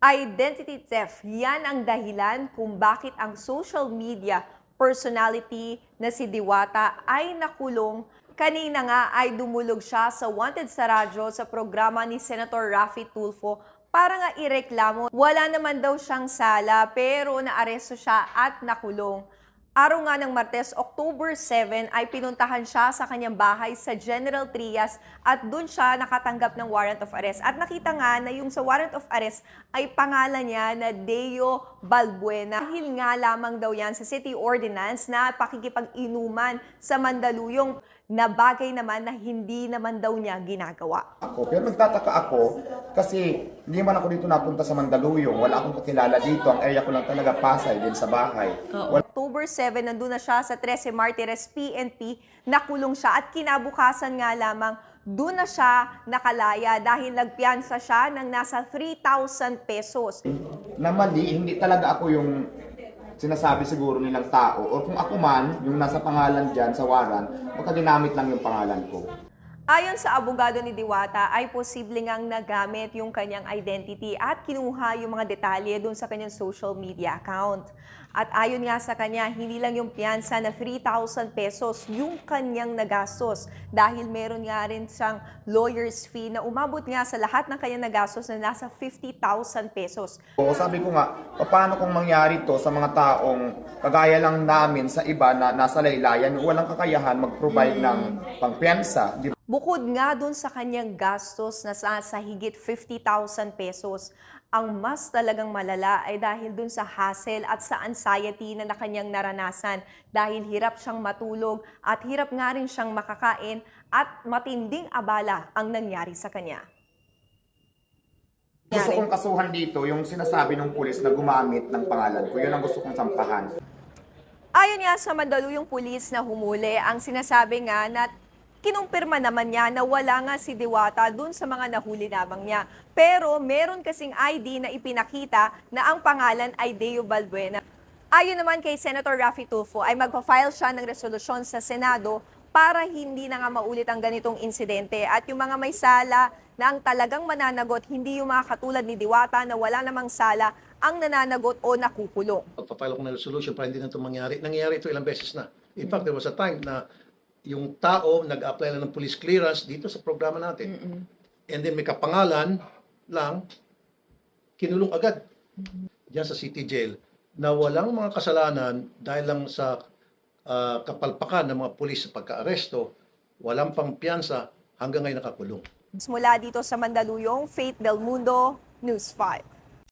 Identity theft, yan ang dahilan kung bakit ang social media personality na si Diwata ay nakulong. Kanina nga ay dumulog siya sa Wanted sa Radyo sa programa ni Senator Raffy Tulfo para nga ireklamo. Wala naman daw siyang sala pero naaresto siya at nakulong. Araw nga ng Martes, October 7, ay pinuntahan siya sa kanyang bahay sa General Trias at doon siya nakatanggap ng warrant of arrest. At nakita nga na yung sa warrant of arrest ay pangalan niya na Deo Balbuena. Dahil nga lamang daw yan sa city ordinance na pakikipag-inuman sa Mandaluyong na bagay naman na hindi naman daw niya ginagawa. ako. Pero nagtataka ako kasi hindi man ako dito napunta sa Mandaluyong. Wala akong kakilala dito. Ang area ko lang talaga Pasay din sa bahay. Wala October 7, nandun na siya sa 13 Martires PNP, nakulong siya at kinabukasan nga lamang doon na siya nakalaya dahil nagpiyansa siya ng nasa 3,000 pesos. na mali, hindi talaga ako yung sinasabi siguro nilang tao. O kung ako man, yung nasa pangalan dyan sa waran, baka lang yung pangalan ko. Ayon sa abogado ni Diwata, ay posible ngang nagamit yung kanyang identity at kinuha yung mga detalye doon sa kanyang social media account. At ayon nga sa kanya, hindi lang yung piyansa na 3,000 pesos yung kanyang nagastos dahil meron nga rin siyang lawyer's fee na umabot nga sa lahat ng kanyang nagastos na nasa 50,000 pesos. O sabi ko nga, paano kung mangyari to sa mga taong kagaya lang namin sa iba na nasa laylayan, walang kakayahan mag-provide ng pangpiyansa. Bukod nga dun sa kanyang gastos na sa, sa higit 50,000 pesos, ang mas talagang malala ay dahil dun sa hassle at sa anxiety na na kanyang naranasan dahil hirap siyang matulog at hirap nga rin siyang makakain at matinding abala ang nangyari sa kanya. Gusto kong kasuhan dito yung sinasabi ng pulis na gumamit ng pangalan ko. Yun ang gusto kong sampahan. Ayon nga sa Mandaluyong pulis na humuli, ang sinasabi nga na kinumpirma naman niya na wala nga si Diwata dun sa mga nahuli lamang niya. Pero meron kasing ID na ipinakita na ang pangalan ay Deo Balbuena. Ayon naman kay Senator Raffy Tulfo ay magpa-file siya ng resolusyon sa Senado para hindi na nga maulit ang ganitong insidente at yung mga may sala na ang talagang mananagot, hindi yung mga katulad ni Diwata na wala namang sala ang nananagot o nakukulong. Pagpa-file ako ng resolution para hindi na ito mangyari. Nangyari ito ilang beses na. In fact, there was a time na yung tao nag-apply lang ng police clearance dito sa programa natin. And then may kapangalan lang, kinulong agad diyan sa city jail na walang mga kasalanan dahil lang sa ah, kapalpakan ng mga pulis sa pagka-aresto, walang pang piyansa hanggang ngayon nakakulong. Mula dito sa Mandaluyong, Faith Del Mundo, News 5.